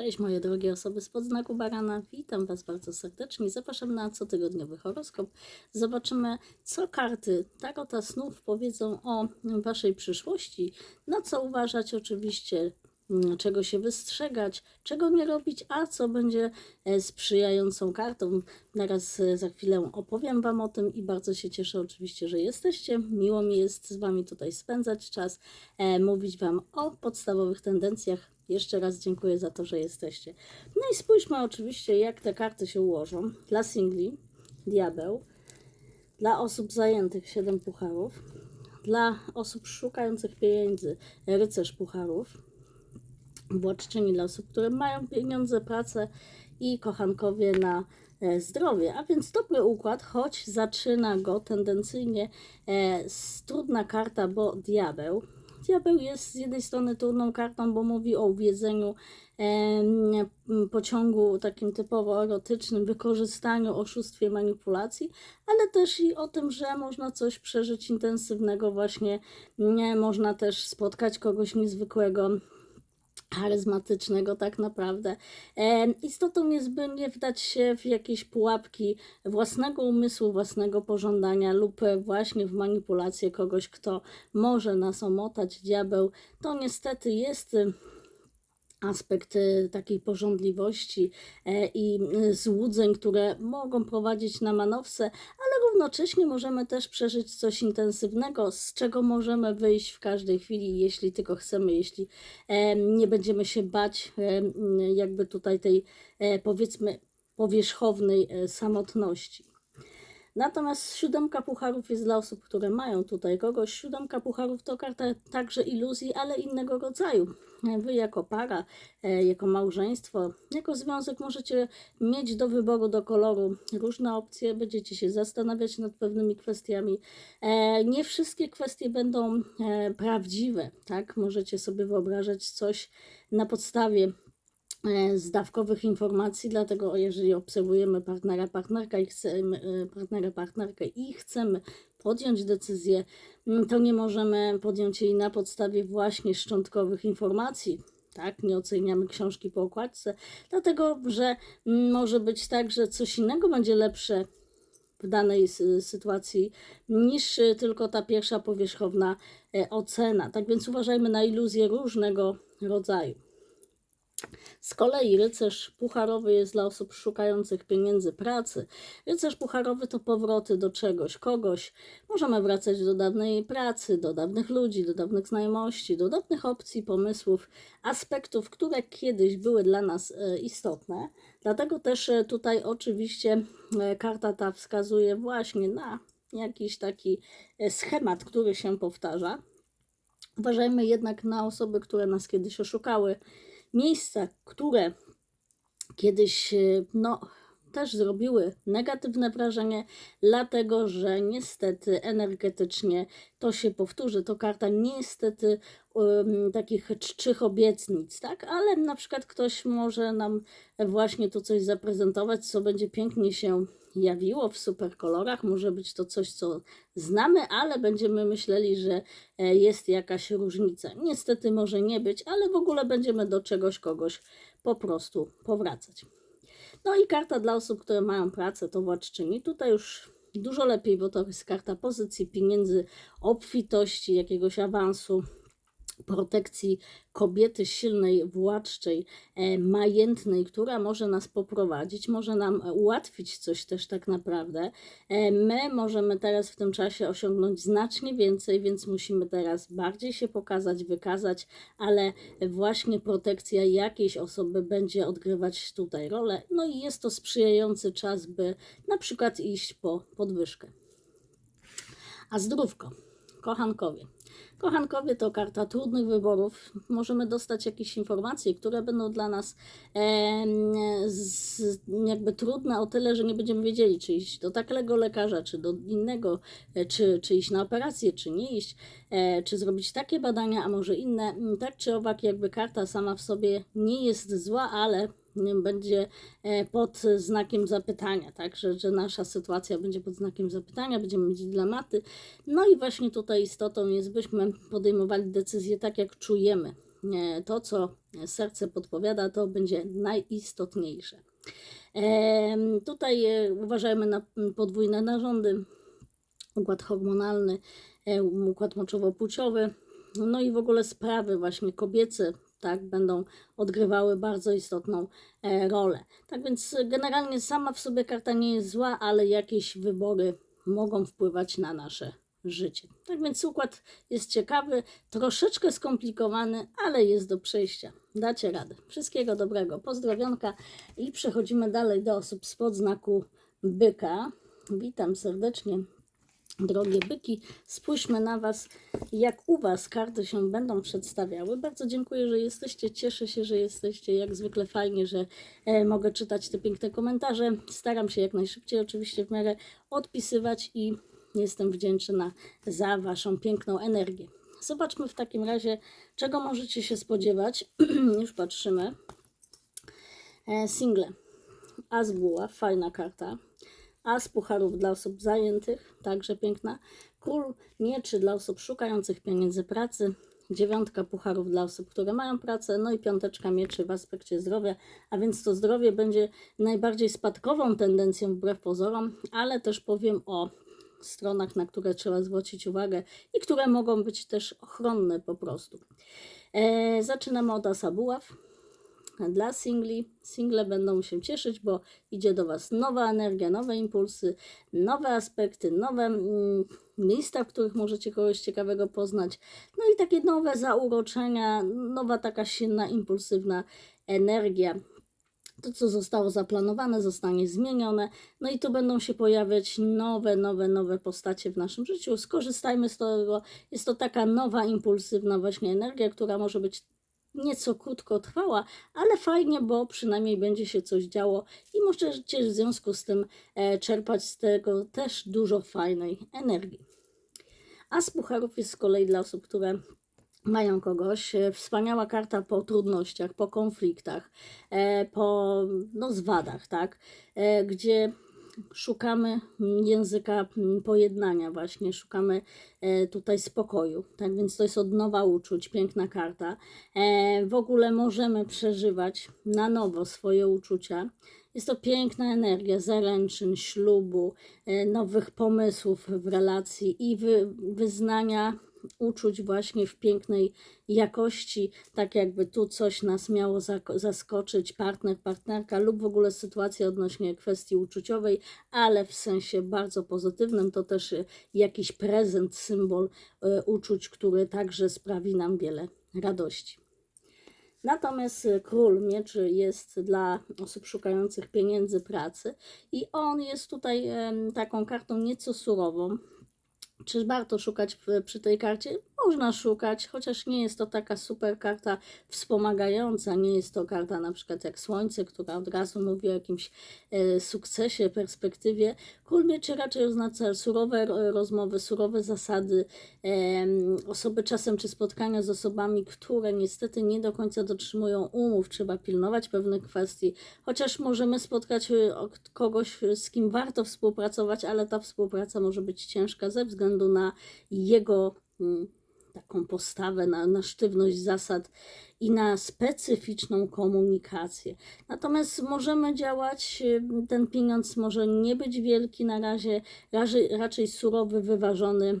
Cześć moje drogie osoby spod znaku barana, witam Was bardzo serdecznie. Zapraszam na cotygodniowy horoskop. Zobaczymy, co karty Tarota Snów powiedzą o Waszej przyszłości, na co uważać oczywiście, mm, czego się wystrzegać, czego nie robić, a co będzie e, sprzyjającą kartą. Teraz e, za chwilę opowiem Wam o tym i bardzo się cieszę oczywiście, że jesteście. Miło mi jest z Wami tutaj spędzać czas, e, mówić Wam o podstawowych tendencjach jeszcze raz dziękuję za to, że jesteście. No i spójrzmy oczywiście, jak te karty się ułożą. Dla singli diabeł, dla osób zajętych 7 pucharów, dla osób szukających pieniędzy rycerz pucharów, władczyni dla osób, które mają pieniądze, pracę i kochankowie na e, zdrowie. A więc dobry układ, choć zaczyna go tendencyjnie e, trudna karta, bo diabeł. Diabeł jest z jednej strony trudną kartą, bo mówi o uwiedzeniu pociągu takim typowo erotycznym, wykorzystaniu, oszustwie, manipulacji, ale też i o tym, że można coś przeżyć intensywnego, właśnie nie można też spotkać kogoś niezwykłego, charyzmatycznego tak naprawdę. Istotą jest, by nie wdać się w jakieś pułapki własnego umysłu, własnego pożądania lub właśnie w manipulację kogoś, kto może nas omotać. Diabeł to niestety jest aspekt e, takiej porządliwości e, i e, złudzeń, które mogą prowadzić na manowce, ale równocześnie możemy też przeżyć coś intensywnego, z czego możemy wyjść w każdej chwili, jeśli tylko chcemy, jeśli nie będziemy się bać jakby tutaj tej powiedzmy powierzchownej samotności. Natomiast siódemka pucharów jest dla osób, które mają tutaj kogoś. Siódemka pucharów to karta także iluzji, ale innego rodzaju. Wy jako para, e, jako małżeństwo, jako związek możecie mieć do wyboru, do koloru różne opcje, będziecie się zastanawiać nad pewnymi kwestiami. E, nie wszystkie kwestie będą e, prawdziwe, tak? Możecie sobie wyobrażać coś na podstawie zdawkowych informacji, dlatego jeżeli obserwujemy partnera, partnerkę i chcemy, partnera, partnerkę i chcemy podjąć decyzję, mm, to nie możemy podjąć jej na podstawie właśnie szczątkowych informacji. Tak, nie oceniamy książki po okładce, dlatego że mm, może być tak, że coś innego będzie lepsze w danej sytuacji niż tylko ta pierwsza powierzchowna e, ocena. Tak więc uważajmy na iluzje różnego rodzaju. Z kolei rycerz pucharowy jest dla osób szukających pieniędzy, pracy. Rycerz pucharowy to powroty do czegoś, kogoś. Możemy wracać do dawnej pracy, do dawnych ludzi, do dawnych znajomości, do dawnych opcji, pomysłów, aspektów, które kiedyś były dla nas e, istotne. Dlatego też e, tutaj oczywiście e, karta ta wskazuje właśnie na jakiś taki schemat, który się powtarza. Uważajmy jednak na osoby, które nas kiedyś oszukały miejsca, które kiedyś, e, no, też zrobiły negatywne wrażenie, dlatego że niestety energetycznie to się powtórzy. To karta niestety um, takich czczych obietnic, tak? Ale na przykład ktoś może nam właśnie to coś zaprezentować, co będzie pięknie się jawiło w super kolorach. Może być to coś, co znamy, ale będziemy myśleli, że e, jest jakaś różnica. Niestety może nie być, ale w ogóle będziemy do czegoś, kogoś po prostu powracać. No i karta dla osób, które mają pracę, to władczyni. Tutaj już dużo lepiej, bo to jest karta pozycji, pieniędzy, obfitości, jakiegoś awansu, protekcji kobiety silnej, władczej, e, majętnej, która może nas poprowadzić, może nam ułatwić coś też tak naprawdę. E, my możemy teraz w tym czasie osiągnąć znacznie więcej, więc musimy teraz bardziej się pokazać, wykazać, ale właśnie protekcja jakiejś osoby będzie odgrywać tutaj rolę. No i jest to sprzyjający czas, by na przykład iść po podwyżkę. A zdrówko, kochankowie. Kochankowie to karta trudnych wyborów. Możemy dostać jakieś informacje, które będą dla nas e, z, jakby trudne o tyle, że nie będziemy wiedzieli, czy iść do takiego lekarza, czy do innego, e, czy, czy iść na operację, czy nie iść, e, czy zrobić takie badania, a może inne. Tak czy owak, jakby karta sama w sobie nie jest zła, ale będzie e, pod znakiem zapytania, tak, że, że nasza sytuacja będzie pod znakiem zapytania, będziemy mieć dylematy. No i właśnie tutaj istotą jest, byśmy podejmowali decyzje tak, jak czujemy. To, co serce podpowiada, to będzie najistotniejsze. Em, Tutaj e, uważajmy na podwójne narządy, układ hormonalny, e, układ moczowo-płciowy, no i w ogóle sprawy właśnie kobiece, tak, będą odgrywały bardzo istotną e, rolę. Tak więc e, generalnie sama w sobie karta nie jest zła, ale jakieś wybory mogą wpływać na nasze życie. Tak więc układ jest ciekawy, troszeczkę skomplikowany, ale jest do przejścia. Dacie radę. Wszystkiego dobrego. Pozdrowionka i przechodzimy dalej do osób spod znaku byka. Witam serdecznie. Drogie byki, spójrzmy na Was, jak u Was karty się będą przedstawiały. Bardzo dziękuję, że jesteście, cieszę się, że jesteście. Jak zwykle fajnie, że e, mogę czytać te piękne komentarze. Staram się jak najszybciej, oczywiście w miarę odpisywać i jestem wdzięczna za Waszą piękną energię. Zobaczmy w takim razie, czego możecie się spodziewać. Już patrzymy. E, single. As fajna karta. As pucharów dla osób zajętych, także piękna. Król mieczy dla osób szukających pieniędzy pracy. Dziewiątka pucharów dla osób, które mają pracę, no i piąteczka mieczy w aspekcie zdrowia, a więc to zdrowie będzie najbardziej spadkową tendencją wbrew pozorom, ale też powiem o stronach, na które trzeba zwrócić uwagę i które mogą być też ochronne po prostu. E, zaczynamy od Asa Buław dla singli. Single będą się cieszyć, bo idzie do Was nowa energia, nowe impulsy, nowe aspekty, nowe mm, miejsca, w których możecie kogoś ciekawego poznać. No i takie nowe zauroczenia, nowa taka silna, impulsywna energia. To, co zostało zaplanowane, zostanie zmienione. No i tu będą się pojawiać nowe, nowe, nowe postacie w naszym życiu. Skorzystajmy z tego. Jest to taka nowa, impulsywna właśnie energia, która może być nieco krótko trwała, ale fajnie, bo przynajmniej będzie się coś działo i możecie w związku z tym e, czerpać z tego też dużo fajnej energii. A z pucharów jest z kolei dla osób, które mają kogoś. E, Wspaniała karta po trudnościach, po konfliktach, e, po no, zwadach, tak? Gdzie szukamy języka mm, pojednania, właśnie szukamy e, tutaj spokoju. Tak więc to jest odnowa uczuć, piękna karta. E, W ogóle możemy przeżywać na nowo swoje uczucia. Jest to piękna energia zaręczyn, ślubu, e, nowych pomysłów w relacji i wy, wyznania uczuć właśnie w pięknej jakości, tak jakby tu coś nas miało zaskoczyć, partner, partnerka lub w ogóle sytuacja odnośnie kwestii uczuciowej, ale w sensie bardzo pozytywnym, to też y, jakiś prezent, symbol y, uczuć, który także sprawi nam wiele radości. Natomiast y, król mieczy jest dla osób szukających pieniędzy, pracy i on jest tutaj taką kartą nieco surową. Czy warto szukać przy tej karcie? Można szukać, chociaż nie jest to taka super karta wspomagająca. Nie jest to karta na przykład jak Słońce, która od razu mówi o jakimś e, sukcesie, perspektywie. Król mieczy raczej oznacza surowe ro- rozmowy, surowe zasady, osoby czasem czy spotkania z osobami, które niestety nie do końca dotrzymują umów. Trzeba pilnować pewnych kwestii, chociaż możemy spotkać o- kogoś, z kim warto współpracować, ale ta współpraca może być ciężka ze względu na jego mm, taką postawę, na, na sztywność zasad i na specyficzną komunikację. Natomiast możemy działać, y, ten pieniądz może nie być wielki na razie, raczej, raczej surowy, wyważony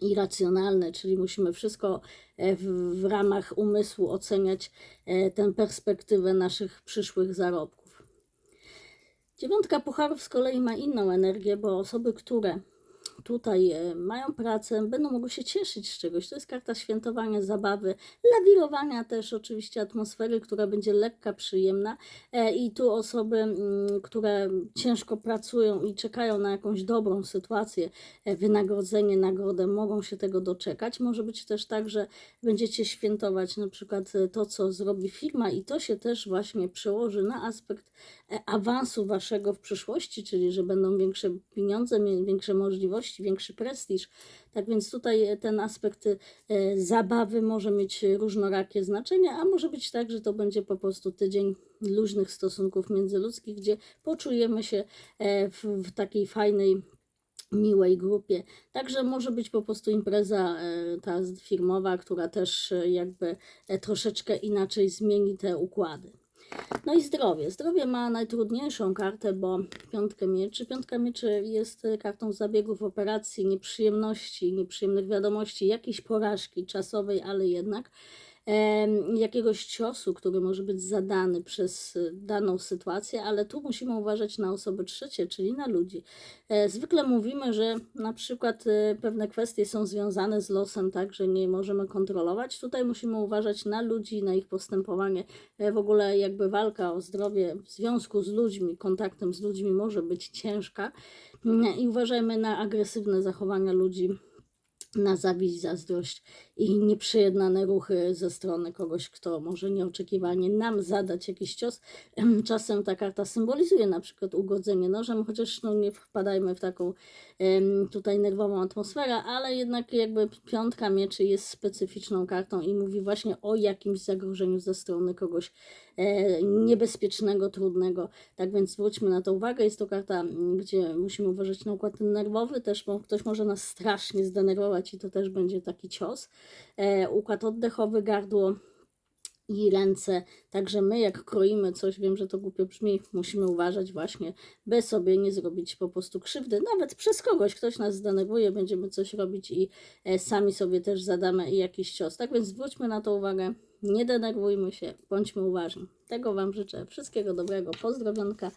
i racjonalny, czyli musimy wszystko e, w, w ramach umysłu oceniać e, tę perspektywę naszych przyszłych zarobków. Dziewiątka pucharów z kolei ma inną energię, bo osoby, które tutaj e, mają pracę, będą mogły się cieszyć z czegoś. To jest karta świętowania, zabawy, lawirowania też oczywiście atmosfery, która będzie lekka, przyjemna. E, I tu osoby, mm, które ciężko pracują i czekają na jakąś dobrą sytuację, e, wynagrodzenie, nagrodę, mogą się tego doczekać. Może być też tak, że będziecie świętować na przykład to, co zrobi firma i to się też właśnie przełoży na aspekt awansu waszego w przyszłości, czyli że będą większe pieniądze, większe możliwości, większy prestiż. Tak więc tutaj e, ten aspekt e, zabawy może mieć różnorakie znaczenie, a może być tak, że to będzie po prostu tydzień luźnych stosunków międzyludzkich, gdzie poczujemy się e, w, takiej fajnej miłej grupie. Także może być po prostu impreza ta firmowa, która też jakby troszeczkę inaczej zmieni te układy. No i zdrowie. Zdrowie ma najtrudniejszą kartę, bo piątkę mieczy. Piątka mieczy jest kartą zabiegów, operacji, nieprzyjemności, nieprzyjemnych wiadomości, jakiejś porażki czasowej, ale jednak jakiegoś ciosu, który może być zadany przez e, daną sytuację, ale tu musimy uważać na osoby trzecie, czyli na ludzi. E, Zwykle mówimy, że na przykład e, pewne kwestie są związane z losem, tak, że nie możemy kontrolować. Tutaj musimy uważać na ludzi, na ich postępowanie. W ogóle jakby walka o zdrowie w związku z ludźmi, kontaktem z ludźmi może być ciężka i uważajmy na agresywne zachowania ludzi na zawiść, zazdrość i nieprzejednane ruchy ze strony kogoś, kto może nieoczekiwanie nam zadać jakiś cios. Em, Czasem ta karta symbolizuje na przykład ugodzenie nożem, chociaż no, nie wpadajmy w taką tutaj nerwową atmosferę, ale jednak jakby piątka mieczy jest specyficzną kartą i mówi właśnie o jakimś zagrożeniu ze strony kogoś e, niebezpiecznego, trudnego. Tak więc zwróćmy na to uwagę. Jest to karta, gdzie musimy uważać na układ nerwowy, też bo ktoś może nas strasznie zdenerwować i to też będzie taki cios. E, układ oddechowy, gardło i ręce. Także my, jak kroimy coś, wiem, że to głupio brzmi, musimy uważać właśnie, by sobie nie zrobić po prostu krzywdy. Nawet przez kogoś, ktoś nas zdenerwuje, będziemy coś robić i e, sami sobie też zadamy jakiś cios. Tak więc zwróćmy na to uwagę. Nie denerwujmy się, bądźmy uważni. Tego Wam życzę. Wszystkiego dobrego. Pozdrowionka.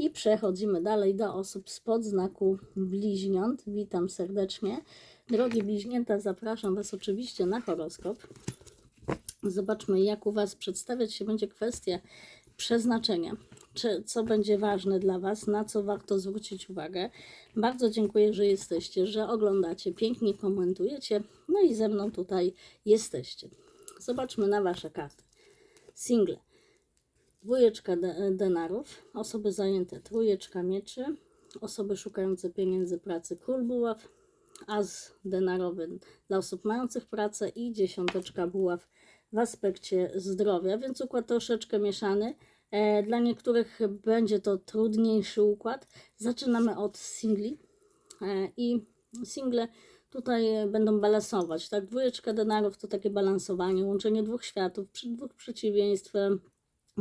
I przechodzimy dalej do osób spod znaku bliźniąt. Witam serdecznie. Drogie bliźnięta, zapraszam Was oczywiście na horoskop. Zobaczmy, jak u Was przedstawiać się będzie kwestia przeznaczenia. Czy, co będzie ważne dla Was, na co warto zwrócić uwagę. Bardzo dziękuję, że jesteście, że oglądacie, pięknie komentujecie. No i ze mną tutaj jesteście. Zobaczmy na Wasze karty. Single. Dwójeczka de- denarów, osoby zajęte, trójeczka mieczy, osoby szukające pieniędzy, pracy, król buław, as denarowy dla osób mających pracę i dziesiąteczka buław w aspekcie zdrowia, więc układ troszeczkę mieszany. E, Dla niektórych będzie to trudniejszy układ. Zaczynamy od singli e, i single tutaj e, będą balansować. Tak, dwójeczka denarów to takie balansowanie, łączenie dwóch światów, dwóch przeciwieństw, e,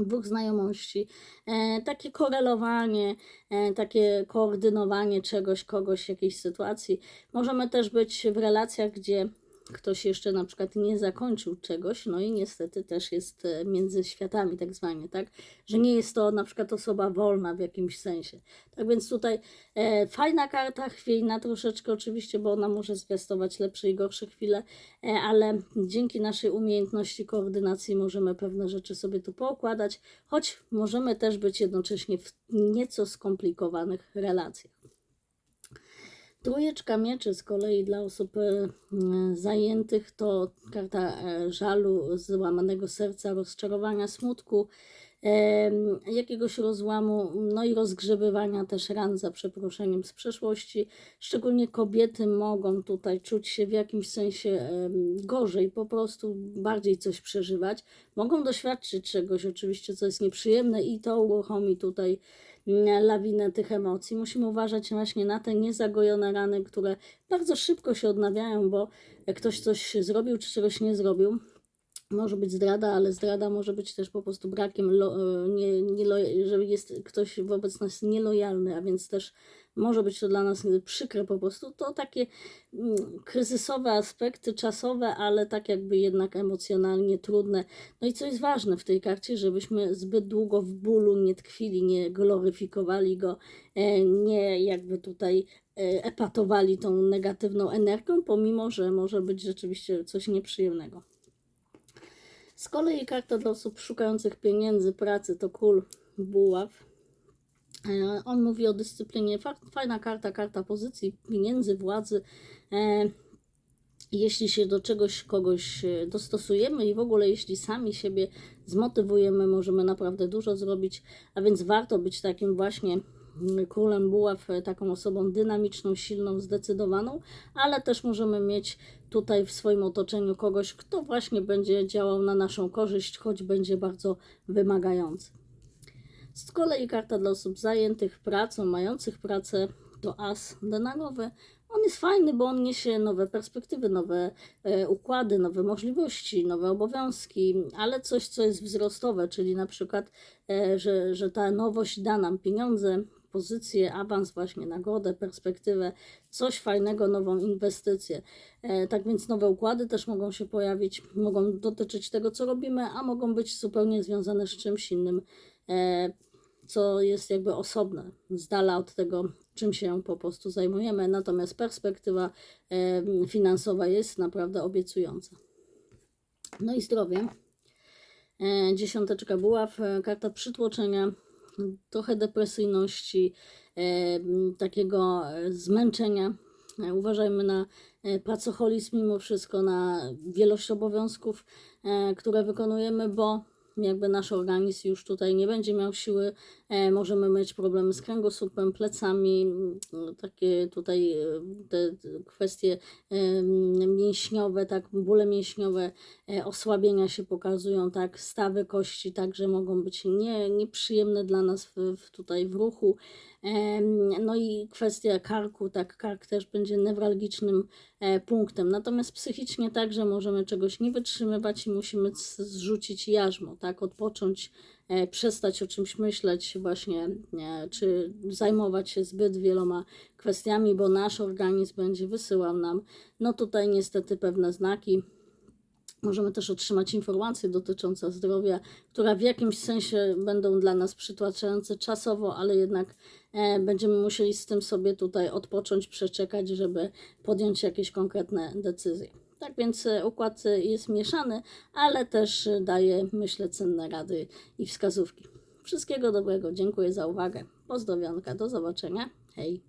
dwóch znajomości, e, takie korelowanie, e, takie koordynowanie czegoś, kogoś, jakiejś sytuacji. Możemy też być w relacjach, gdzie ktoś jeszcze na przykład nie zakończył czegoś, no i niestety też jest e, między światami tak zwanie, tak, że nie jest to na przykład osoba wolna w jakimś sensie. Tak więc tutaj e, fajna karta, chwiejna troszeczkę oczywiście, bo ona może zwiastować lepsze i gorsze chwile, e, ale dzięki naszej umiejętności koordynacji możemy pewne rzeczy sobie tu poukładać, choć możemy też być jednocześnie w nieco skomplikowanych relacjach. Trójeczka mieczy z kolei dla osób e, zajętych to karta e, żalu, złamanego serca, rozczarowania, smutku, em, jakiegoś rozłamu, no i rozgrzebywania też ran za przeproszeniem z przeszłości. Szczególnie kobiety mogą tutaj czuć się w jakimś sensie gorzej, po prostu bardziej coś przeżywać. Mogą doświadczyć czegoś oczywiście, co jest nieprzyjemne i to uruchomi tutaj lawinę tych emocji. Musimy uważać właśnie na te niezagojone rany, które bardzo szybko się odnawiają, bo ktoś coś zrobił czy czegoś nie zrobił. Może być zdrada, ale zdrada może być też po prostu brakiem, lo, e, nie, nie, że jest ktoś wobec nas nielojalny, a więc też może być to dla nas przykre po prostu. To takie mm, kryzysowe aspekty, czasowe, ale tak jakby jednak emocjonalnie trudne. No i co jest ważne w tej karcie, żebyśmy zbyt długo w bólu nie tkwili, nie gloryfikowali go, e, nie jakby tutaj e, epatowali tą negatywną energią, pomimo że może być rzeczywiście coś nieprzyjemnego. Z kolei karta dla osób szukających pieniędzy, pracy to król buław. E, On mówi o dyscyplinie. Fa- Fajna karta, karta pozycji, pieniędzy, władzy. E, Jeśli się do czegoś, kogoś e, dostosujemy i w ogóle jeśli sami siebie zmotywujemy, możemy naprawdę dużo zrobić, a więc warto być takim właśnie mm, królem buław, taką osobą dynamiczną, silną, zdecydowaną, ale też możemy mieć tutaj w swoim otoczeniu kogoś, kto właśnie będzie działał na naszą korzyść, choć będzie bardzo wymagający. Z kolei karta dla osób zajętych pracą, mających pracę, to as denarowy. On jest fajny, bo on niesie nowe perspektywy, nowe e, układy, nowe możliwości, nowe obowiązki, ale coś, co jest wzrostowe, czyli na przykład, e, że, że ta nowość da nam pieniądze, pozycję, awans, właśnie nagrodę, perspektywę, coś fajnego, nową inwestycję. E, tak więc nowe układy też mogą się pojawić, mogą dotyczyć tego, co robimy, a mogą być zupełnie związane z czymś innym, e, co jest jakby osobne, z dala od tego, czym się po prostu zajmujemy. Natomiast perspektywa e, finansowa jest naprawdę obiecująca. No i zdrowie. Dziesiąteczka buław, e, karta przytłoczenia, trochę depresyjności, e, takiego e, zmęczenia. E, Uważajmy na pracoholizm mimo wszystko, na wielość obowiązków, które wykonujemy, bo jakby nasz organizm już tutaj nie będzie miał siły, możemy mieć problemy z kręgosłupem, plecami, no, takie tutaj e, te kwestie e, mięśniowe, tak, bóle mięśniowe, e, osłabienia się pokazują, tak, stawy kości także mogą być nie, nieprzyjemne dla nas w, w tutaj w ruchu. No i kwestia karku, tak, kark też będzie newralgicznym e, punktem. Natomiast psychicznie także możemy czegoś nie wytrzymywać i musimy zrzucić jarzmo, tak, odpocząć, e, przestać o czymś myśleć właśnie, e, czy zajmować się zbyt wieloma kwestiami, bo nasz organizm będzie wysyłał nam, no tutaj niestety pewne znaki, Możemy też otrzymać informacje dotyczące zdrowia, które w jakimś sensie będą dla nas przytłaczające czasowo, ale jednak e, będziemy musieli z tym sobie tutaj odpocząć, przeczekać, żeby podjąć jakieś konkretne decyzje. Tak więc e, układ e, jest mieszany, ale też e, daje, myślę, cenne rady i wskazówki. Wszystkiego dobrego, dziękuję za uwagę. Pozdrowionka, do zobaczenia. Hej!